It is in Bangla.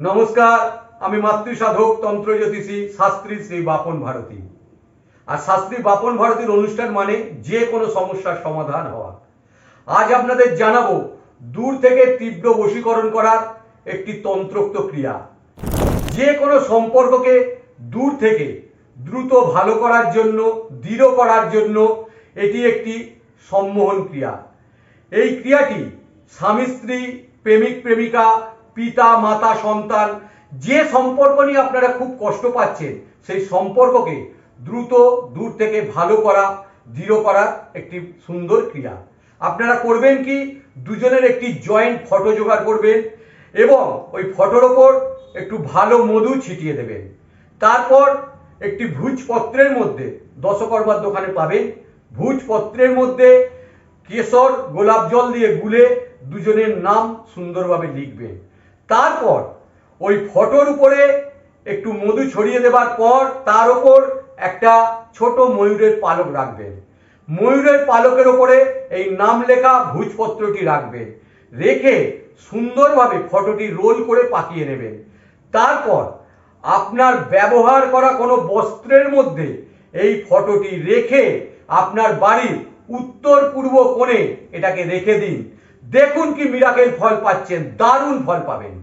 নমস্কার, আমি মাতৃসাধক তন্ত্র জ্যোতিষী শাস্ত্রী শ্রী বাপন ভারতী। আর শাস্ত্রী বাপন ভারতীর অনুষ্ঠান মানে যে কোনো সমস্যার সমাধান হওয়া। আজ আপনাদের জানাব, দূর থেকে তীব্র বশীকরণ করার একটি তন্ত্রোক্ত ক্রিয়া। যে কোনো সম্পর্ককে দূর থেকে, দ্রুত ভালো করার জন্য, দৃঢ় করার জন্য এটি একটি সম্মোহন ক্রিয়া। এই ক্রিয়াটি স্বামী স্ত্রী প্রেমিক প্রেমিকা পিতা, মাতা, সন্তান, যে সম্পর্ক নিয়ে আপনারা খুব কষ্ট পাচ্ছেন, সেই সম্পর্ককে দ্রুত দূর থেকে ভালো করা, দৃঢ় করার একটি সুন্দর ক্রিয়া। আপনারা করবেন কি? দুজনের একটি জয়েন্ট ফটো জোগাড় করবেন এবং ওই ফটোর ওপর একটু ভালো মধু ছিটিয়ে দেবেন। তারপর একটি ভুজপত্রের মধ্যে দশকর্মার দোকানে পাবেন। ভুজপত্রের মধ্যে কেশর গোলাপ জল দিয়ে গুলে দুজনের নাম সুন্দরভাবে লিখবেন। তারপর ওই ফটোর উপরে একটু মধু ছড়িয়ে দেবার পর তার ওপর একটা ছোট ময়ূরের পালক রাখবেন ময়ূরের পালকের ওপরে এই নাম লেখা ভুজপত্রটি রাখবেন রেখে সুন্দরভাবে ফটোটি রোল করে পাকিয়ে নেবেন তারপর আপনার ব্যবহার করা কোনো বস্ত্রের মধ্যে এই ফটোটি রেখে আপনার বাড়ির উত্তর পূর্ব কোণে এটাকে রেখে দিন। দেখুন কি মিরাকেল ফল পাচ্ছেন দারুণ ফল পাবেন।